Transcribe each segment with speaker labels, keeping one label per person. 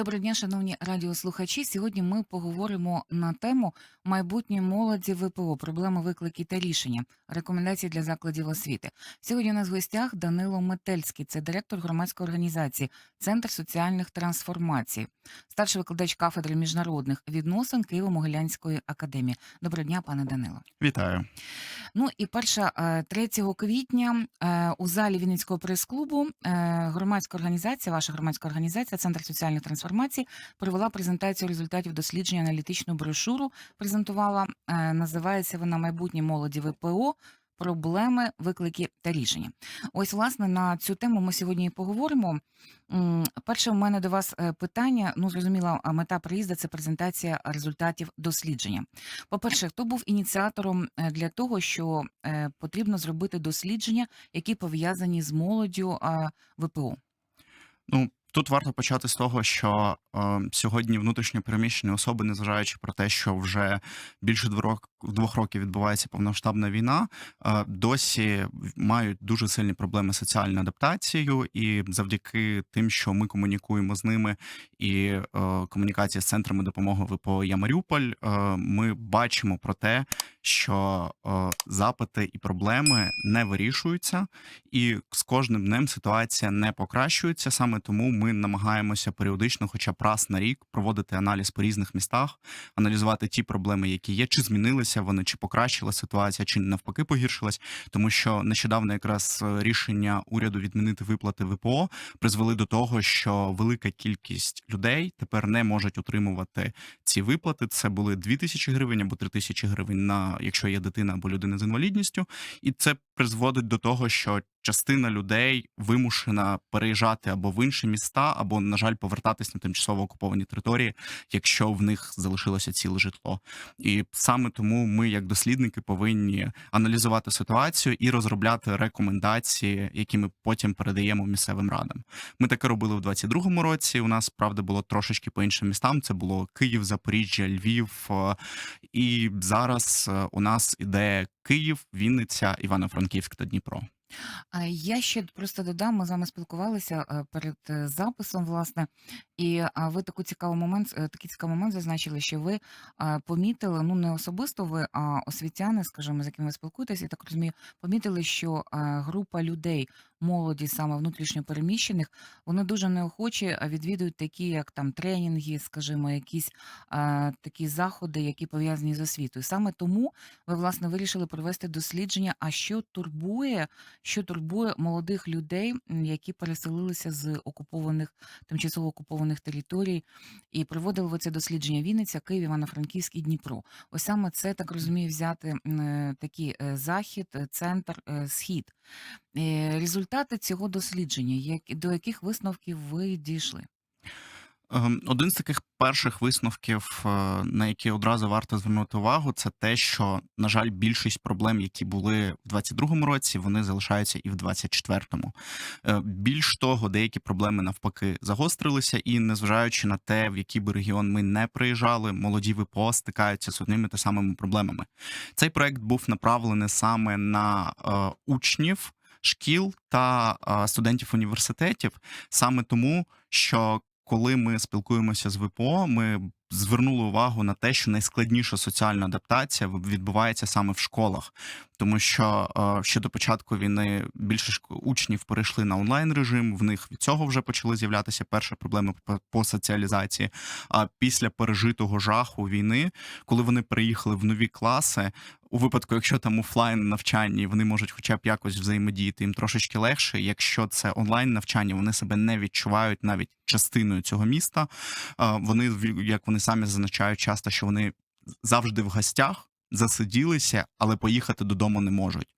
Speaker 1: Доброго дня, шановні радіослухачі. Сьогодні ми поговоримо на тему майбутнє молоді ВПО, проблеми, виклики та рішення, рекомендації для закладів освіти. Сьогодні у нас в гостях Данило Метельський, це директор громадської організації Центр соціальних трансформацій, старший викладач кафедри міжнародних відносин Києво-Могилянської академії. Доброго дня, пане Данило.
Speaker 2: Вітаю.
Speaker 1: Ну і перша е, 3 квітня е, у залі Вінницького прес-клубу е, громадська організація, ваша громадська організація, Центр соціальних трансформацій, провела презентацію результатів дослідження аналітичну брошуру. Презентувала Е, називається вона майбутнє молоді ВПО. Проблеми, виклики та рішення. Ось, власне, на цю тему ми сьогодні і поговоримо. Перше, у мене до вас е, питання. Ну, зрозуміла, мета приїзду це презентація результатів дослідження. По-перше, хто був ініціатором е, для того, що потрібно зробити дослідження, які пов'язані з молоддю ВПО?
Speaker 2: Ну тут варто почати з того, що е, сьогодні внутрішньо переміщені особи, незважаючи про те, що вже більше двох двох років відбувається повномасштабна війна, е, досі мають дуже сильні проблеми з соціальною адаптацією, і завдяки тим, що ми комунікуємо з ними, і е, комунікація з центрами допомоги ВПО Я Маріуполь, е, ми бачимо про те, що запити і проблеми не вирішуються, і з кожним днем ситуація не покращується. Саме тому ми намагаємося періодично, хоча б раз на рік, проводити аналіз по різних містах, аналізувати ті проблеми, які є, чи змінилися вони, чи покращила ситуація, чи навпаки погіршилась. Тому що нещодавно якраз е, рішення уряду відмінити виплати ВПО призвели до того, що велика кількість людей тепер не можуть отримувати ці виплати. Це були 2 тисячі гривень або 3 тисячі гривень на якщо є дитина або людина з інвалідністю, і це призводить до того, що частина людей вимушена переїжджати або в інші міста, або, на жаль, повертатись на тимчасово окуповані території, якщо в них залишилося ціле житло. І саме тому ми, як дослідники, повинні аналізувати ситуацію і розробляти рекомендації, які ми потім передаємо місцевим радам. Ми таке робили в 22-му році. У нас правда було трошечки по іншим містам. Це було Київ, Запоріжжя, Львів. І зараз е, у нас іде Київ, Вінниця, Івано-Франківськ та Дніпро.
Speaker 1: Я ще просто додам, ми з вами спілкувалися е, перед е, записом, власне, і ви таку цікавий момент, е, такий цікавий момент зазначили, що ви помітили, ну не особисто ви, а освітяни, скажімо, з якими ви спілкуєтеся, я так розумію, помітили, що група людей, молоді, саме внутрішньо переміщених, вони дуже неохоче відвідують такі, як там тренінги, скажімо, якісь а, такі заходи, які пов'язані з освітою. Саме тому ви, власне, вирішили провести дослідження, а що турбує що турбує молодих людей, які переселилися з окупованих тимчасово окупованих територій, і проводили ви це дослідження Вінниця, Київ, Івано-Франківськ і Дніпро. Ось саме це так розумію, взяти е, такий е, захід, е, центр, схід. Е, Результати цього дослідження, як до яких висновків ви дійшли?
Speaker 2: Ем, Один з таких перших висновків, е, на які одразу варто звернути увагу, це те, що, на жаль, більшість проблем, які були в 22-му році, вони залишаються і в 24-му. Е, Більш того, деякі проблеми навпаки загострилися, і незважаючи на те, в який би регіон ми не приїжджали, молоді ВПО стикаються з одними та самими проблемами. Цей проект був направлений саме на е, учнів. Шкіл та студентів університетів саме тому, що коли ми спілкуємося з ВПО, ми звернули увагу на те, що найскладніша соціальна адаптація відбувається саме в школах, тому що е, ще до початку війни більше учнів перейшли на онлайн режим. В них від цього вже почали з'являтися перші проблеми по, соціалізації. А після пережитого жаху війни, коли вони переїхали в нові класи. У випадку, якщо там офлайн навчання, вони можуть хоча б якось взаємодіяти, їм трошечки легше. Якщо це онлайн навчання, вони себе не відчувають навіть частиною цього міста. Вони в- як вони самі зазначають часто, що вони завжди в гостях. Засиділися, але поїхати додому не можуть.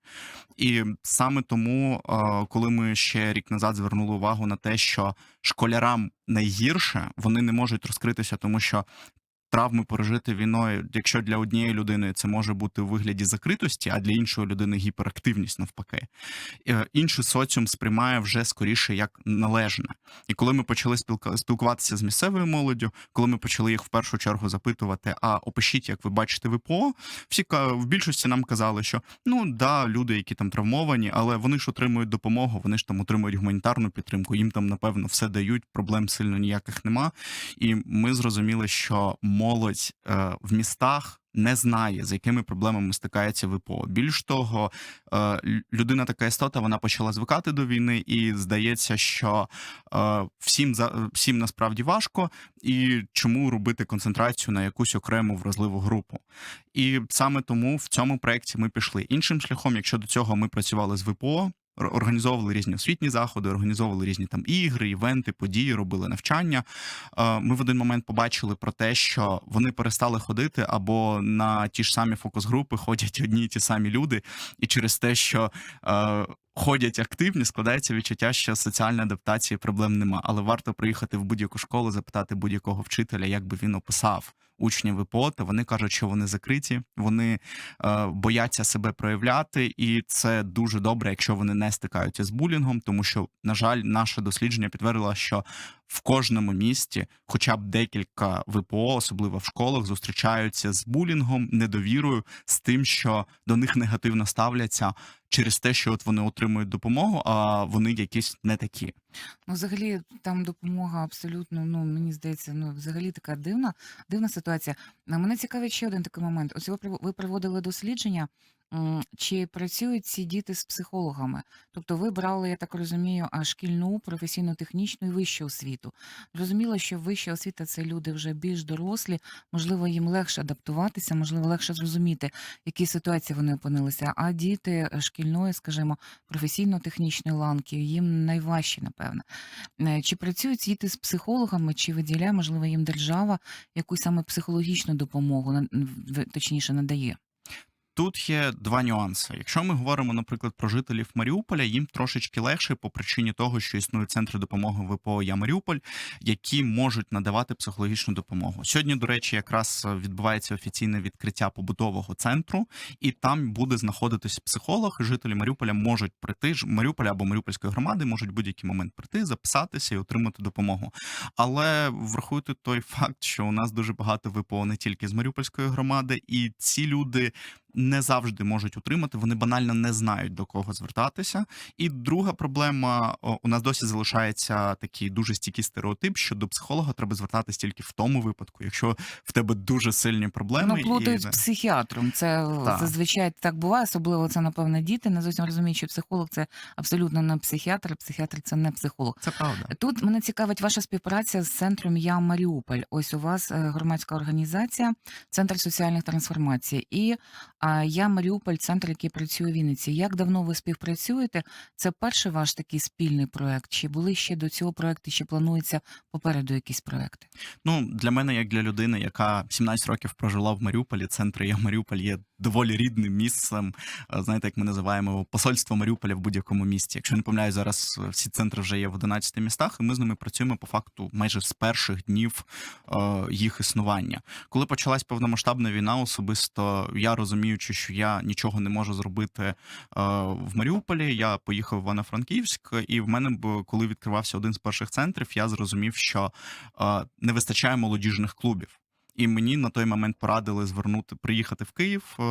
Speaker 2: І саме тому, е, коли ми ще рік назад звернули увагу на те, що школярам найгірше, вони не можуть розкритися, тому що травми пережити війною, якщо для однієї людини це може бути у вигляді закритості, а для іншої людини гіперактивність навпаки. Е, Інший соціум сприймає вже скоріше як належне. І коли ми почали спілкуватися з місцевою молоддю, коли ми почали їх в першу чергу запитувати, а опишіть, як ви бачите ВПО, всі в більшості нам казали, що ну да, люди, які там травмовані, але вони ж отримують допомогу, вони ж там отримують гуманітарну підтримку, їм там напевно все дають, проблем сильно ніяких нема. І ми зрозуміли, що молодь е, в містах. Не знає, з якими проблемами стикається ВПО. Більш того, е, людина така істота, вона почала звикати до війни, і здається, що е, всім за всім насправді важко, і чому робити концентрацію на якусь окрему вразливу групу. І саме тому в цьому проєкті ми пішли іншим шляхом. Якщо до цього ми працювали з ВПО, організовували різні освітні заходи, організовували різні там ігри, івенти, події, робили навчання. Е, Ми в один момент побачили про те, що вони перестали ходити, або на ті ж самі фокус-групи ходять одні й ті самі люди, і через те, що е, ходять активні, складається відчуття, що соціальної адаптації проблем нема. Але варто приїхати в будь-яку школу, запитати будь-якого вчителя, як би він описав учнів ВПО, та вони кажуть, що вони закриті, вони е, бояться себе проявляти, і це дуже добре, якщо вони не стикаються з булінгом, тому що, на жаль, наше дослідження підтвердило, що в кожному місті, хоча б декілька ВПО, особливо в школах, зустрічаються з булінгом, недовірою, з тим, що до них негативно ставляться через те, що от вони отримують допомогу, а вони якісь не такі.
Speaker 1: Ну, взагалі, там допомога абсолютно, ну мені здається, ну взагалі така дивна, дивна ситуація. А Мене цікавить ще один такий момент. Ось ви проводили дослідження, чи працюють ці діти з психологами? Тобто ви брали, я так розумію, а шкільну, професійно-технічну і вищу освіту. Зрозуміло, що вища освіта це люди вже більш дорослі, можливо, їм легше адаптуватися, можливо, легше зрозуміти, в якій ситуації вони опинилися. А діти е, шкільної, скажімо, професійно-технічної ланки, їм найважче, напевно. Е, Чи працюють діти з психологами, чи виділяє, можливо, їм держава якусь саме психологічну допомогу, на- точніше, надає?
Speaker 2: Тут є два нюанси. Якщо ми говоримо, наприклад, про жителів Маріуполя, їм трошечки легше по причині того, що існують центри допомоги ВПО Я Маріуполь, які можуть надавати психологічну допомогу. Сьогодні, до речі, якраз відбувається офіційне відкриття побутового центру, і там буде знаходитись психолог. Жителі Маріуполя можуть прийти Маріуполя або Маріупольської громади, можуть будь-який момент прийти, записатися і отримати допомогу. Але врахуйте той факт, що у нас дуже багато ВПО не тільки з Маріупольської громади, і ці люди не завжди можуть отримати, вони банально не знають до кого звертатися. І друга проблема: у нас досі залишається такий дуже стійкий стереотип, що до психолога треба звертатись тільки в тому випадку, якщо в тебе дуже сильні проблеми.
Speaker 1: Воно плутають з
Speaker 2: і...
Speaker 1: психіатром. Це
Speaker 2: Так.
Speaker 1: зазвичай так буває, особливо це, напевно, діти. Не зовсім розуміють, що психолог це абсолютно не психіатр, психіатр це не психолог.
Speaker 2: Це правда.
Speaker 1: Тут мене цікавить ваша співпраця з центром Я Маріуполь. Ось у вас е, громадська організація, центр соціальних трансформацій. І а, я Маріуполь, центр, який працює у Вінниці. Як давно ви співпрацюєте? Це перший ваш такий спільний проект? Чи були ще до цього проекту, чи планується попереду якісь проекти?
Speaker 2: Ну для мене, як для людини, яка 17 років прожила в Маріуполі, центр я Маріуполь є доволі рідним місцем. Знаєте, як ми називаємо посольство Маріуполя в будь-якому місті. Якщо не помиляюсь, зараз всі центри вже є в 11 містах, і ми з ними працюємо по факту майже з перших днів їх існування. Коли почалась повномасштабна війна, особисто я розуміючи, що я нічого не можу зробити е, в Маріуполі, я поїхав в Івано-Франківськ, і в мене коли відкривався один з перших центрів, я зрозумів, що е, не вистачає молодіжних клубів. І мені на той момент порадили звернути приїхати в Київ, е,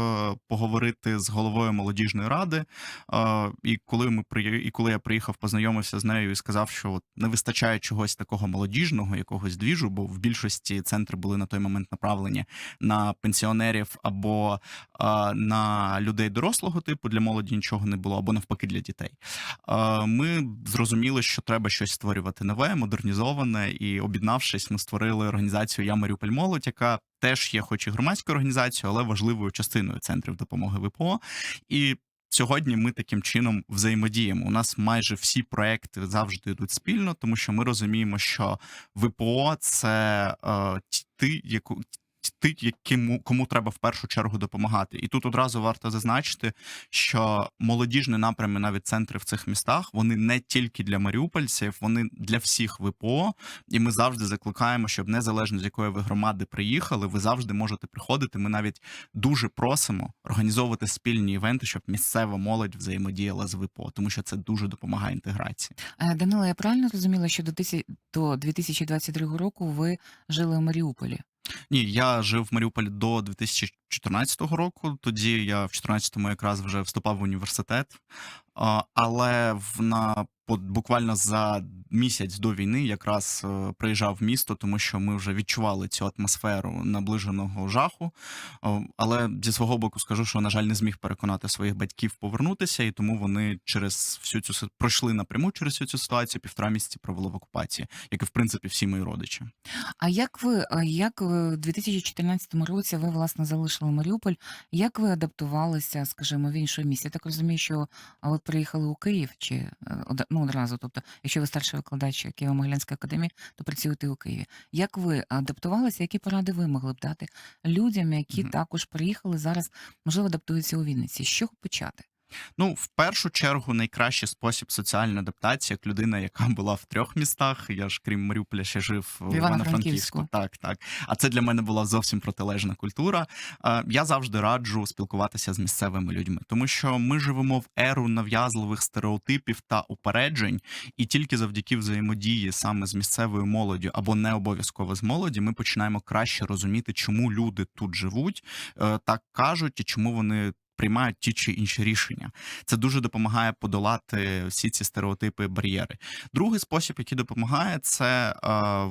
Speaker 2: поговорити з головою молодіжної ради. Е, І коли ми і коли я приїхав, познайомився з нею і сказав, що не вистачає чогось такого молодіжного, якогось двіжу, бо в більшості центри були на той момент направлені на пенсіонерів або е, на людей дорослого типу для молоді нічого не було, або навпаки для дітей. Ми зрозуміли, що треба щось створювати нове, модернізоване, і об'єднавшись, ми створили організацію Я Маріуполь Молодь, яка теж є, хоч і громадською організацією, але важливою частиною центрів допомоги ВПО. І Сьогодні ми таким чином взаємодіємо. У нас майже всі проекти завжди йдуть спільно, тому що ми розуміємо, що ВПО це е, ті- яку ти, яким кому треба в першу чергу допомагати. І тут одразу варто зазначити, що молодіжні напрями, навіть центри в цих містах, вони не тільки для маріупольців, вони для всіх ВПО. І ми завжди закликаємо, щоб незалежно з якої ви громади приїхали, ви завжди можете приходити. Ми навіть дуже просимо організовувати спільні івенти, щоб місцева молодь взаємодіяла з ВПО, тому що це дуже допомагає інтеграції.
Speaker 1: Е, Данило, я правильно зрозуміла, що до тисяч- до 2022 року ви жили у Маріуполі?
Speaker 2: Ні, я жив в Маріуполі до 2014 року. Тоді я в 2014-му якраз вже вступав в університет. Але в на буквально за місяць до війни якраз е, приїжджав в місто, тому що ми вже відчували цю атмосферу наближеного жаху. Але зі свого боку скажу, що на жаль не зміг переконати своїх батьків повернутися, і тому вони через всю цю пройшли напряму через всю цю ситуацію. Півтора місяці провели в окупації, як і в принципі всі мої родичі.
Speaker 1: А як ви, як в 2014 році ви власне залишили Маріуполь? Як ви адаптувалися, скажімо, в інше місце? Я так розумію, що ви приїхали у Київ чи е, ода- ну, одразу? Тобто, якщо ви старший викладач Києво-Могилянської академії, то працюєте у Києві. Як ви адаптувалися? Які поради ви могли б дати людям, які
Speaker 2: Мгм.
Speaker 1: також приїхали зараз, можливо, адаптуються у Вінниці? З чого почати?
Speaker 2: Ну, в першу чергу, найкращий спосіб соціальної адаптації, як людина, яка була в трьох містах. Я ж крім Маріуполя ще жив в
Speaker 1: Івано-Франківську.
Speaker 2: Так, так. А це для мене була зовсім протилежна культура. Е, Я завжди раджу спілкуватися з місцевими людьми, тому що ми живемо в еру нав'язливих стереотипів та упереджень, і тільки завдяки взаємодії саме з місцевою молоддю або не обов'язково з молоді, ми починаємо краще розуміти, чому люди тут живуть, е, так кажуть, і чому вони. Приймають ті чи інші рішення. Це дуже допомагає подолати всі ці стереотипи, бар'єри. Другий спосіб, який допомагає, це е,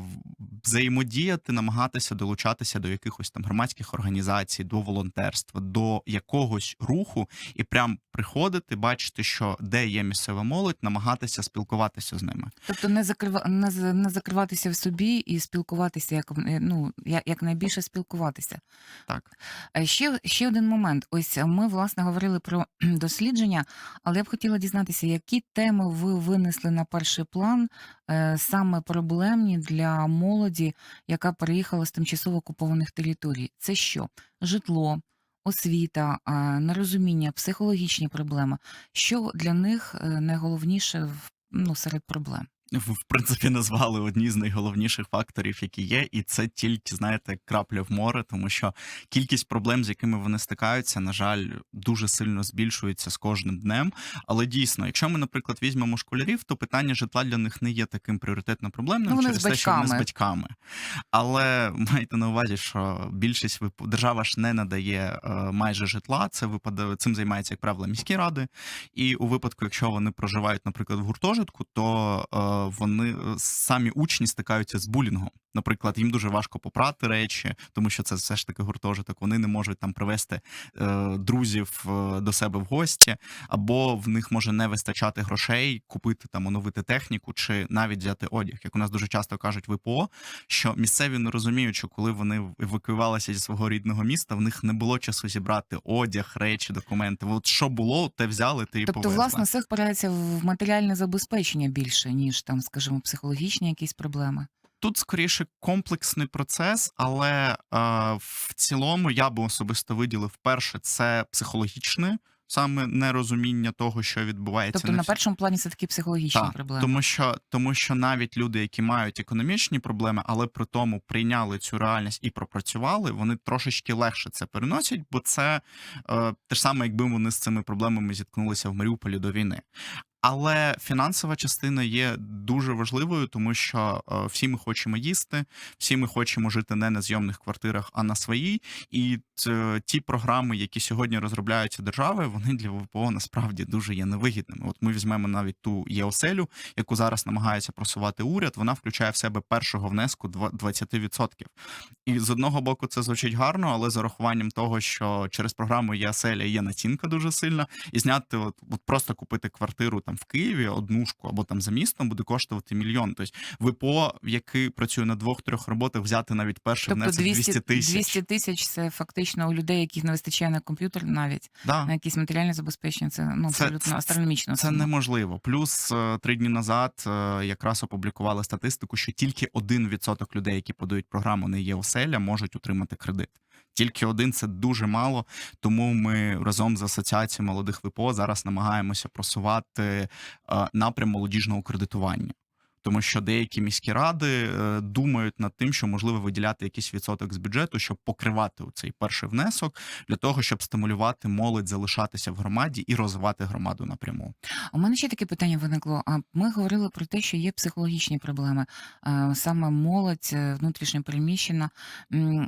Speaker 2: взаємодіяти, намагатися долучатися до якихось там громадських організацій, до волонтерства, до якогось руху, і прям приходити, бачити, що де є місцева молодь, намагатися спілкуватися з ними.
Speaker 1: Тобто не закрива не, з- не закриватися в собі і спілкуватися, як е, ну як, найбільше спілкуватися.
Speaker 2: Так.
Speaker 1: Е, Ще, ще один момент. Ось е, ми власне говорили про дослідження, але я б хотіла дізнатися, які теми ви винесли на перший план саме проблемні для молоді, яка переїхала з тимчасово окупованих територій. Це що? Житло, освіта, е, нерозуміння, психологічні проблеми. Що для них е, найголовніше ну, серед проблем?
Speaker 2: В принципі назвали одні з найголовніших факторів, які є, і це тільки знаєте крапля в море, тому що кількість проблем, з якими вони стикаються, на жаль, дуже сильно збільшується з кожним днем. Але дійсно, якщо ми, наприклад, візьмемо школярів, то питання житла для них не є таким пріоритетно проблемним
Speaker 1: Ну,
Speaker 2: через те, що вони з
Speaker 1: батьками.
Speaker 2: Але майте на увазі, що більшість вип- держава ж не надає е, майже житла. Це випадає цим займаються, як правило, міські ради. І у випадку, якщо вони проживають, наприклад, в гуртожитку, то е, вони е, самі учні стикаються з булінгом. Наприклад, їм дуже важко попрати речі, тому що це все ж таки гуртожиток. Вони не можуть там привезти е, друзів е, до себе в гості, або в них може не вистачати грошей купити там, оновити техніку, чи навіть взяти одяг. Як у нас дуже часто кажуть ВПО, що місцеві не розуміють, що коли вони евакуювалися зі свого рідного міста, в них не було часу зібрати одяг, речі, документи. От що було, те взяли, те і
Speaker 1: Тобто,
Speaker 2: повезли.
Speaker 1: власне, все впирається в матеріальне забезпечення більше, ніж там, скажімо, психологічні якісь проблеми.
Speaker 2: Тут скоріше комплексний процес, але е, в цілому я би особисто виділив перше це психологічне. Саме нерозуміння того, що відбувається
Speaker 1: Тобто
Speaker 2: на
Speaker 1: на першому плані це такі психологічні
Speaker 2: Так,
Speaker 1: проблеми.
Speaker 2: тому що тому що навіть люди, які мають економічні проблеми, але при тому прийняли цю реальність і пропрацювали, вони трошечки легше це переносять, бо це е, те ж саме, якби вони з цими проблемами зіткнулися в Маріуполі до війни. Але фінансова частина є дуже важливою, тому що е, всі ми хочемо їсти, всі ми хочемо жити не на зйомних квартирах, а на своїй. І е, ті програми, які сьогодні розробляються державою, вони для ВПО насправді дуже є невигідними. От ми візьмемо навіть ту ЄОСЕЛю, яку зараз намагається просувати уряд. Вона включає в себе першого внеску два- 20%. І з одного боку це звучить гарно, але з урахуванням того, що через програму ЄОСЕЛя є націнка дуже сильна, і зняти, от, от просто купити квартиру там в Києві однушку або там за містом буде коштувати мільйон. Тобто ВПО, який працює на двох-трьох роботах, взяти навіть перший
Speaker 1: Тобто
Speaker 2: внесок 200
Speaker 1: 200
Speaker 2: тисяч.
Speaker 1: 200 тисяч це фактично у людей, яких не вистачає на комп'ютер навіть,
Speaker 2: Да.
Speaker 1: на якісь матеріальні забезпечення. Це ну абсолютно
Speaker 2: це-
Speaker 1: астрономічно.
Speaker 2: Це неможливо. Плюс е, три дні назад е, якраз опублікували статистику, що тільки 1% людей, які подають програму не є оселя, можуть отримати кредит. Тільки один це дуже мало. тому ми разом з асоціацією молодих ВПО зараз намагаємося просувати е, напрям молодіжного кредитування. Тому що деякі міські ради е, думають над тим, що можливо виділяти якийсь відсоток з бюджету, щоб покривати цей перший внесок, для того, щоб стимулювати молодь залишатися в громаді і розвивати громаду напряму.
Speaker 1: У мене ще таке питання виникло. А ми говорили про те, що є психологічні проблеми, саме молодь е, внутрішньо переміщена.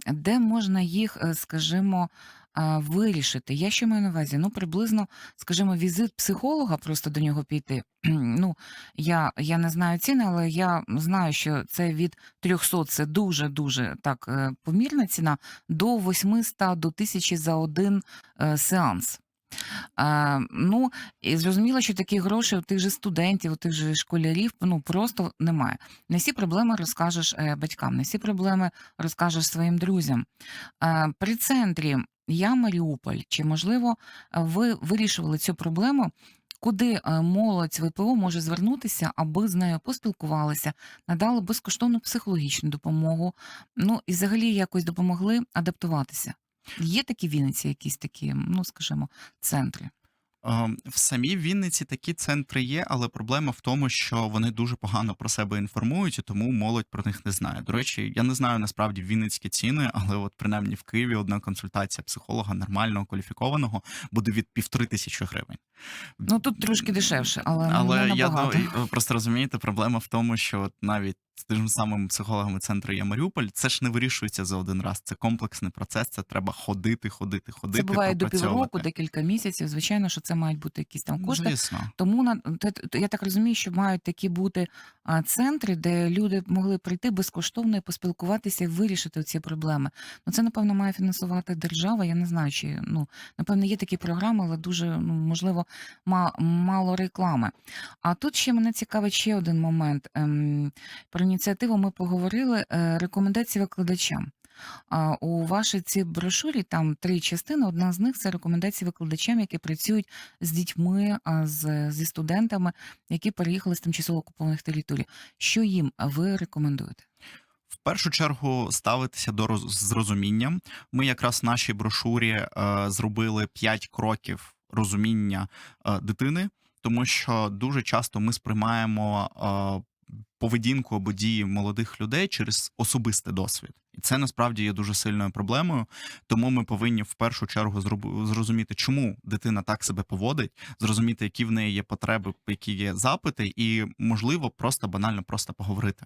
Speaker 1: Де можна їх, е, скажімо, вирішити? Я що маю на увазі? Ну, приблизно, скажімо, візит психолога, просто до нього піти. Ну, я, я не знаю ціни, але я знаю, що це від 300 це дуже дуже так е, помірна ціна, до 800 до 1000 за один е, сеанс. А, ну, і зрозуміло, що таких грошей у тих же студентів, у тих же школярів ну просто немає. Не всі проблеми розкажеш е, батькам, не всі проблеми розкажеш своїм друзям. А, при центрі я Маріуполь, чи можливо ви вирішували цю проблему? Куди е, молодь ВПО може звернутися, аби з нею поспілкувалися, надали безкоштовну психологічну допомогу, ну і взагалі якось допомогли адаптуватися. Є такі Вінниці, якісь такі, ну скажімо, центри.
Speaker 2: Ем, В самій Вінниці такі центри є, але проблема в тому, що вони дуже погано про себе інформують, і тому молодь про них не знає. До речі, я не знаю насправді вінницькі ціни, але от принаймні в Києві одна консультація психолога нормального кваліфікованого буде від півтори тисячі гривень.
Speaker 1: Ну тут трошки дешевше, але,
Speaker 2: Але я ви просто розумієте, проблема в тому, що от навіть з тим самим психологами центру є Маріуполь, це ж не вирішується за один раз. Це комплексний процес. Це треба ходити, ходити, ходити.
Speaker 1: Це буває до півроку, декілька місяців. Звичайно, що це мають бути якісь там кошти.
Speaker 2: Звісно.
Speaker 1: Тому на я так розумію, що мають такі бути центри, де люди могли прийти безкоштовно і поспілкуватися і вирішити ці проблеми. Ну це напевно має фінансувати держава. Я не знаю, чи ну напевно є такі програми, але дуже ну можливо мало реклами. А тут ще мене цікавить ще один момент. Ем, про ініціативу ми поговорили. Е, рекомендації викладачам. У вашій цій брошурі там три частини. Одна з них це рекомендації викладачам, які працюють з дітьми, з, зі студентами, які переїхали з тимчасово окупованих територій. Що їм ви рекомендуєте?
Speaker 2: В першу чергу ставитися до роз... з розумінням. Ми якраз в нашій брошурі е, зробили 5 кроків розуміння е, дитини, тому що дуже часто ми сприймаємо е, поведінку або дії молодих людей через особистий досвід. І це насправді є дуже сильною проблемою. Тому ми повинні в першу чергу зрозуміти, чому дитина так себе поводить, зрозуміти, які в неї є потреби, які є запити, і можливо просто банально просто поговорити.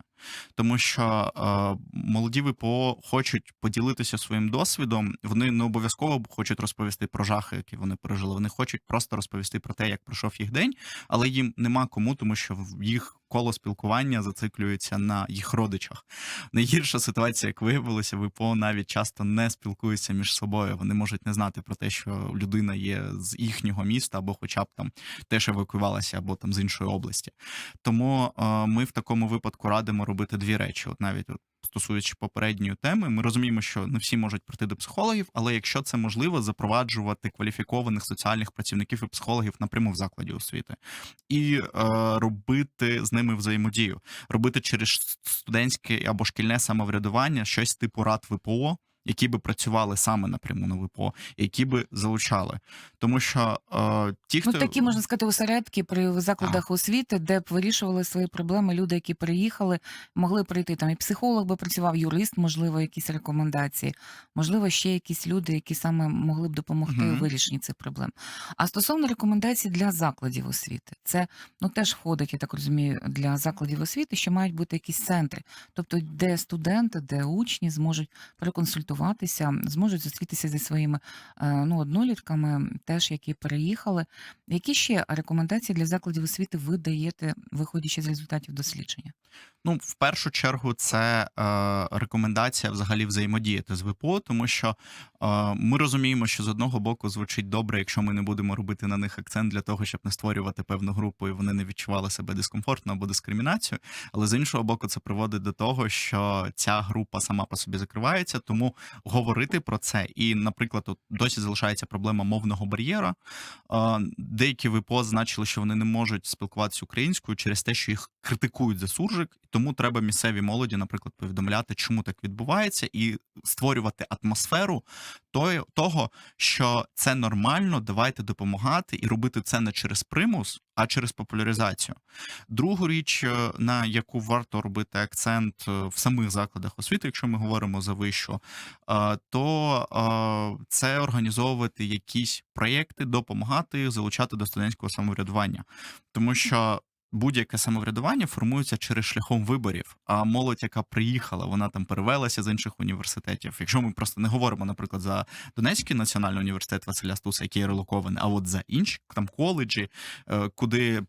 Speaker 2: Тому що е, молоді ВПО хочуть поділитися своїм досвідом. Вони не обов'язково хочуть розповісти про жахи, які вони пережили. Вони хочуть просто розповісти про те, як пройшов їх день, але їм нема кому, тому що в їх коло спілкування зациклюється на їх родичах. Найгірша ситуація, як виявилося, ВПО навіть часто не спілкуються між собою. Вони можуть не знати про те, що людина є з їхнього міста, або, хоча б там теж евакуювалася, або там з іншої області. Тому е, ми в такому випадку радимо робити дві речі. От навіть от, стосуючи попередньої теми, ми розуміємо, що не всі можуть прийти до психологів, але якщо це можливо, запроваджувати кваліфікованих соціальних працівників і психологів напряму в закладі освіти і е, робити з ними взаємодію, робити через студентське або шкільне самоврядування щось типу рад ВПО. Які би працювали саме напряму на ВПО, які би залучали, тому що е, ті, хто
Speaker 1: Ну такі можна сказати осередки при закладах освіти, де б вирішували свої проблеми люди, які переїхали, могли прийти там. І психолог би працював, юрист, можливо, якісь рекомендації, можливо, ще якісь люди, які саме могли б допомогти
Speaker 2: Мгм.
Speaker 1: у вирішенні цих проблем. А стосовно рекомендацій для закладів освіти, це ну теж входить, я так розумію, для закладів освіти, що мають бути якісь центри, тобто де студенти, де учні зможуть проконсультуватися. Адаптуватися, зможуть зустрітися зі своїми е, ну, однолітками, теж які переїхали. Які ще рекомендації для закладів освіти ви даєте, виходячи з результатів дослідження?
Speaker 2: Ну, в першу чергу, це е, рекомендація взагалі взаємодіяти з ВПО, тому що е, ми розуміємо, що з одного боку звучить добре, якщо ми не будемо робити на них акцент для того, щоб не створювати певну групу і вони не відчували себе дискомфортно або дискримінацію. Але з іншого боку, це приводить до того, що ця група сама по собі закривається, тому говорити про це. І, наприклад, от досі залишається проблема мовного бар'єра. Е, Деякі ВПО значили, що вони не можуть спілкуватися українською через те, що їх критикують за суржик, тому треба місцевій молоді, наприклад, повідомляти, чому так відбувається, і створювати атмосферу того, що це нормально, давайте допомагати і робити це не через примус, а через популяризацію. Другу річ, е, на яку варто робити акцент е, в самих закладах освіти, якщо ми говоримо за вищу, е, то це організовувати якісь проєкти, допомагати залучати до студентського самоврядування, тому що. Будь-яке самоврядування формується через шляхом виборів. А молодь, яка приїхала, вона там перевелася з інших університетів. Якщо ми просто не говоримо, наприклад, за Донецький національний університет Василя Стуса, який релокований, а от за інші там коледжі, е, куди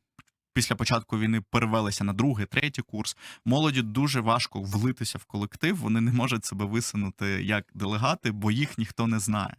Speaker 2: після початку війни перевелися на другий, третій курс. Молоді дуже важко влитися в колектив. Вони не можуть себе висунути як делегати, бо їх ніхто не знає.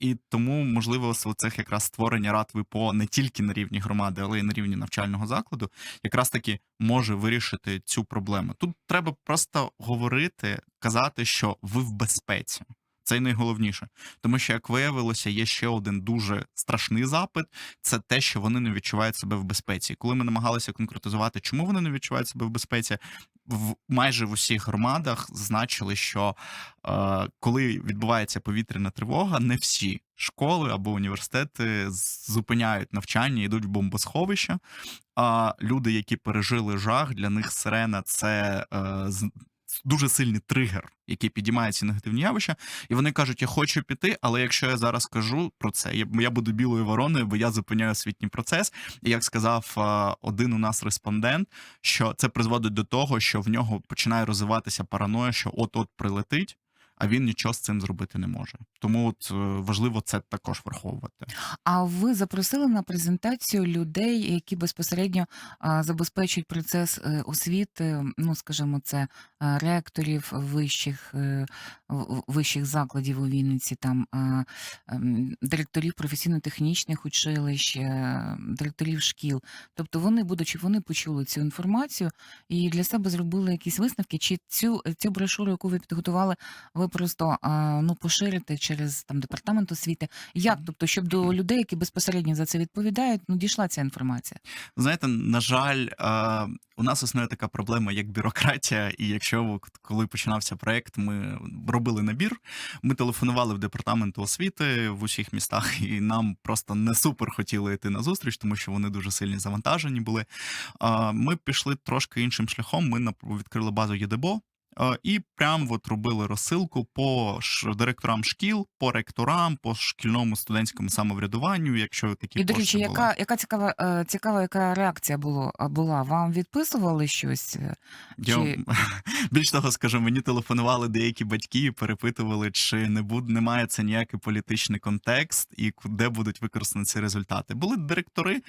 Speaker 2: І тому, можливо, з оцих якраз створення рад ВПО не тільки на рівні громади, але й на рівні навчального закладу, якраз таки може вирішити цю проблему. Тут треба просто говорити, казати, що ви в безпеці. Це й найголовніше, тому що, як виявилося, є ще один дуже страшний запит. Це те, що вони не відчувають себе в безпеці. Коли ми намагалися конкретизувати, чому вони не відчувають себе в безпеці, в майже в усіх громадах зазначили, що е, коли відбувається повітряна тривога, не всі школи або університети зупиняють навчання, йдуть в бомбосховища. А люди, які пережили жах, для них сирена це е, дуже сильний тригер, який підіймає ці негативні явища. І вони кажуть: я хочу піти, але якщо я зараз кажу про це, я, буду білою вороною, бо я зупиняю освітній процес. І як сказав е, один у нас респондент, що це призводить до того, що в нього починає розвиватися параноя, що от-от прилетить. А він нічого з цим зробити не може. Тому от е, важливо це також враховувати.
Speaker 1: А ви запросили на презентацію людей, які безпосередньо забезпечують процес е, освіти, ну скажімо, це е, ректорів вищих, вищих закладів у Вінниці, там ем, директорів професійно-технічних училищ, директорів шкіл. Тобто вони, будучи, вони почули цю інформацію і для себе зробили якісь висновки, чи цю, цю брошуру, яку ви підготували, ви просто а, ну, поширите через там департамент освіти. Як? Тобто, щоб до людей, які безпосередньо за це відповідають, ну дійшла ця інформація.
Speaker 2: Знаєте, на жаль, у нас існує така проблема, як бюрократія. І якщо коли починався проект, ми робили набір, ми телефонували в департамент освіти в усіх містах, і нам просто не супер хотіли йти на зустріч, тому що вони дуже сильно завантажені були. Ми пішли трошки іншим шляхом. Ми відкрили базу ЄДБО. Е, І прям от робили розсилку по директорам шкіл, по ректорам, по шкільному студентському самоврядуванню, якщо такі
Speaker 1: І до речі, яка, яка цікава, е, цікава, яка реакція було була? Вам відписували щось? Е,
Speaker 2: Я
Speaker 1: Чи-
Speaker 2: більш того скажу, мені телефонували деякі батьки і перепитували, чи не буд, не має це ніякий політичний контекст і де будуть використані ці результати. Були директори,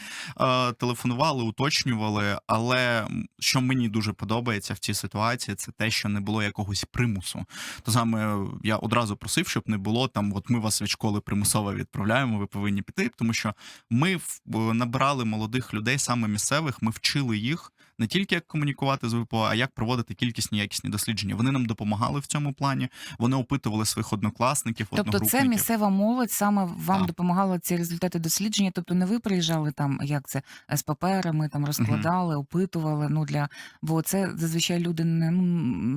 Speaker 2: телефонували, уточнювали. Але що мені дуже подобається в цій ситуації, це те, що не було якогось примусу. То саме я одразу просив, щоб не було там, от ми вас від школи примусово відправляємо, ви повинні піти, тому що ми е, набирали молодих людей, саме місцевих, ми вчили їх не тільки як комунікувати з ВПО, а як проводити кількісні якісні дослідження. Вони нам допомагали в цьому плані. Вони опитували своїх однокласників,
Speaker 1: Тобто це місцева молодь саме вам
Speaker 2: Так.
Speaker 1: допомагала ці результати дослідження? Тобто не ви приїжджали там, як це, з паперами, там розкладали, опитували, ну для... Бо це зазвичай люди не, ну,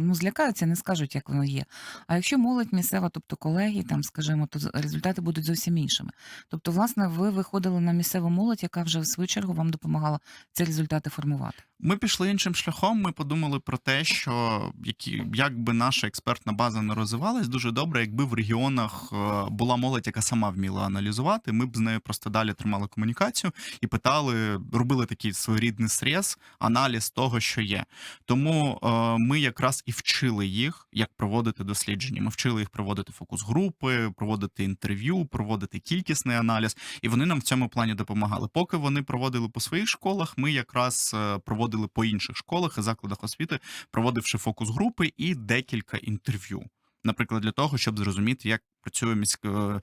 Speaker 1: ну, злякаються, не скажуть, як воно є. А якщо молодь місцева, тобто колеги, там, скажімо, то результати будуть зовсім іншими. Тобто, власне, ви виходили на місцеву молодь, яка вже в свою чергу вам допомагала ці результати формувати.
Speaker 2: Ми пішли іншим шляхом. Ми подумали про те, що які, як би наша експертна база не розвивалась, дуже добре, якби в регіонах е, була молодь, яка сама вміла аналізувати. Ми б з нею просто далі тримали комунікацію і питали, робили такий своєрідний срез, аналіз того, що є. Тому е, ми якраз і вчили їх, як проводити дослідження. Ми вчили їх проводити фокус-групи, проводити інтерв'ю, проводити кількісний аналіз, і вони нам в цьому плані допомагали. Поки вони проводили по своїх школах, ми якраз е, проводили по інших школах і закладах освіти, проводивши фокус-групи і декілька інтерв'ю. Наприклад, для того, щоб зрозуміти, як працює міська,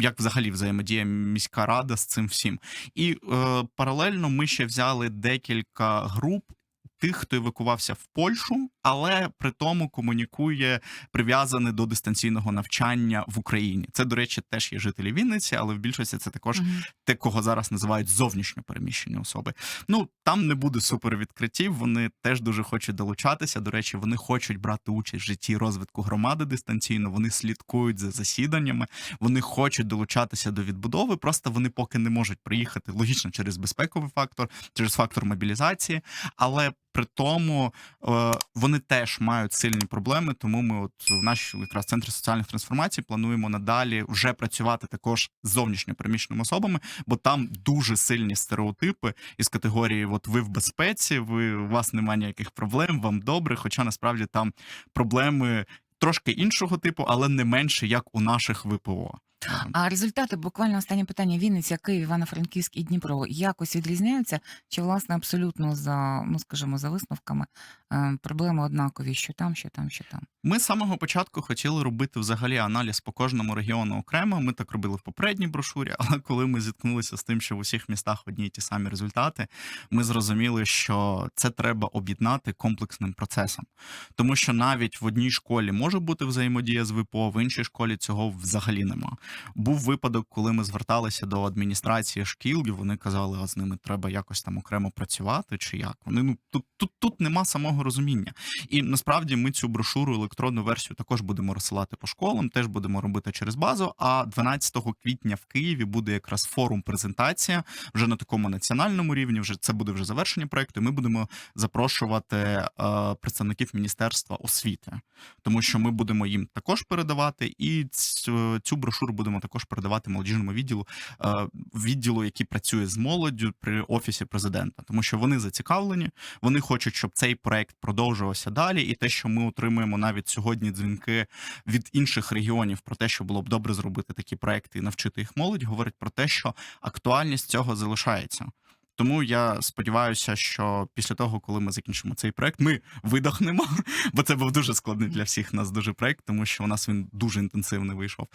Speaker 2: як взагалі взаємодіє міська рада з цим всім. І е, паралельно ми ще взяли декілька груп. Тих, хто евакувався в Польщу, але при тому комунікує прив'язаний до дистанційного навчання в Україні. Це, до речі, теж є жителі Вінниці, але в більшості це також
Speaker 1: Мгм.
Speaker 2: те, кого зараз називають зовнішньо переміщені особи. Ну там не буде супер відкриттів. Вони теж дуже хочуть долучатися. До речі, вони хочуть брати участь в житті розвитку громади дистанційно. Вони слідкують за засіданнями, вони хочуть долучатися до відбудови. Просто вони поки не можуть приїхати логічно через безпековий фактор, через фактор мобілізації, але при тому е, вони теж мають сильні проблеми. Тому ми, от в нашій якраз центрі соціальних трансформацій, плануємо надалі вже працювати також з зовнішньо переміщеними особами, бо там дуже сильні стереотипи із категорії: от ви в безпеці, ви у вас немає ніяких проблем, вам добре. Хоча насправді там проблеми трошки іншого типу, але не менше як у наших ВПО.
Speaker 1: А результати, буквально останнє питання: Вінниця, Київ, Івано-Франківськ і Дніпро якось відрізняються? Чи власне абсолютно за ну скажімо, за висновками е, проблеми однакові, що там, що там, що там?
Speaker 2: Ми з самого початку хотіли робити взагалі аналіз по кожному регіону окремо. Ми так робили в попередній брошурі, але коли ми зіткнулися з тим, що в усіх містах одні й ті самі результати, ми зрозуміли, що це треба об'єднати комплексним процесом. Тому що навіть в одній школі може бути взаємодія з ВПО, в іншій школі цього взагалі нема. Був випадок, коли ми зверталися до адміністрації шкіл, і вони казали, а з ними треба якось там окремо працювати, чи як. Вони ну тут, тут, тут нема самого розуміння. І насправді ми цю брошуру електронну версію також будемо розсилати по школам, теж будемо робити через базу. А 12 квітня в Києві буде якраз форум презентація вже на такому національному рівні. Вже це буде вже завершення проекту. і Ми будемо запрошувати е, представників міністерства освіти, тому що ми будемо їм також передавати, і цю, цю брошуру будемо також передавати молодіжному відділу, е, відділу, який працює з молоддю при офісі президента, тому що вони зацікавлені, вони хочуть, щоб цей проект продовжувався далі, і те, що ми отримуємо навіть сьогодні дзвінки від інших регіонів про те, що було б добре зробити такі проекти і навчити їх молодь, говорить про те, що актуальність цього залишається. Тому я сподіваюся, що після того, коли ми закінчимо цей проект, ми видохнемо, бо це був дуже складний для всіх нас дуже проект, тому що у нас він дуже інтенсивний вийшов.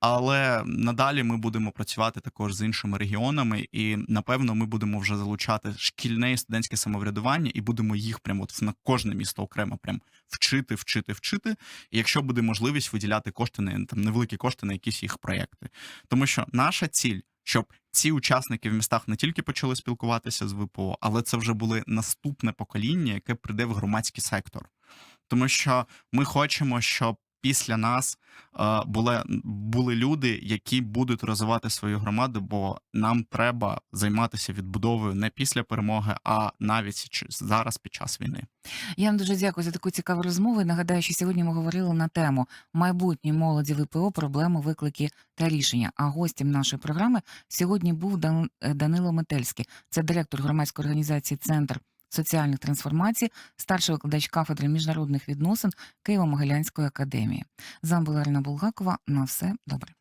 Speaker 2: Але надалі ми будемо працювати також з іншими регіонами, і напевно ми будемо вже залучати шкільне і студентське самоврядування, і будемо їх прямо от на кожне місто окремо прям вчити, вчити, вчити. І якщо буде можливість виділяти кошти на там невеликі кошти на якісь їх проекти, тому що наша ціль. Щоб ці учасники в містах не тільки почали спілкуватися з ВПО, але це вже були наступне покоління, яке прийде в громадський сектор. Тому що ми хочемо, щоб після нас е, були, були люди, які будуть розвивати свою громаду, бо нам треба займатися відбудовою не після перемоги, а навіть зараз під час війни.
Speaker 1: Я вам дуже дякую за таку цікаву розмову. Нагадаю, що сьогодні ми говорили на тему майбутнє молоді ВПО, проблеми, виклики та рішення. А гостем нашої програми сьогодні був е, Данило Метельський. Це директор громадської організації Центр соціальних трансформацій, старший викладач кафедри міжнародних відносин Києво-Могилянської академії. З була Ірина Булгакова. На все добре.